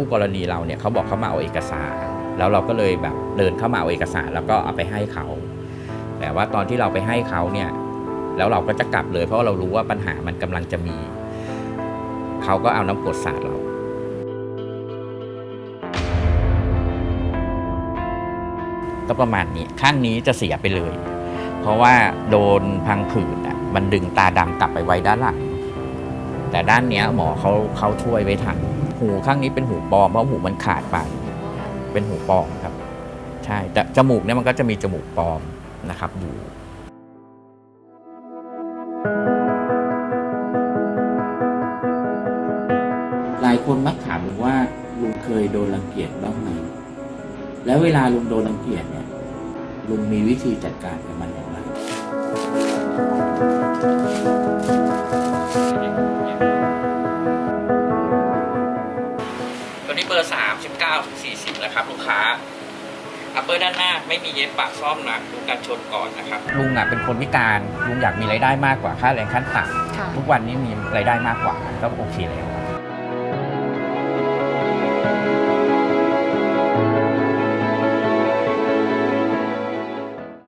คู่กรณีเราเนี่ยเขาบอกเขามาเอาเอกสาร แล้วเราก็เลยแบบเดินเข้ามาเอาเอกสาร แล้วก็เอาไปให้เขา แต่ว่าตอนที่เราไปให้เขาเนี่ยแล้วเราก็จะกลับเลยเพราะว่าเรารู้ว่าปัญหามันกำลังจะมี เขาก็เอาน้ำกรดสาดเราก็ประมาณนี้ข้างนี้จะเสียไปเลย เพราะว่าโดนพังผืดอะมันดึงตาดำกลับไปไว้ด้านหลังแต่ด้านเนี้ยหมอเขาเขาช่วยไว้ทัน หูข้างนี้เป็นหูปลอมเพราะหูมันขาดไป เป็นหูปลอมครับ ใช่แต่จมูกเนี่ยมันก็จะมีจมูกปลอมนะครับอยู่หลายคนมักถามว่าลุงเคยโดนรังเกียจบ้างไหมแล้วเวลาลุงโดนรังเกียจเนี่ยลุงมีวิธีจัดการกับมันอย่าง ตัวนี้เบอร์ 39ถึง40 นะครับ ลูกค้าอัปเปอร์ด้านหน้าไม่มีเย็บปากซ่อมนะดูการชนก่อนนะครับ ลุงอะเป็นคนพิการลุงอยากมีรายได้มากกว่าค่าแรงขั้นต่ค่ะำทุกวันนี้มีรายได้มากกว่าก็โอเคแล้ว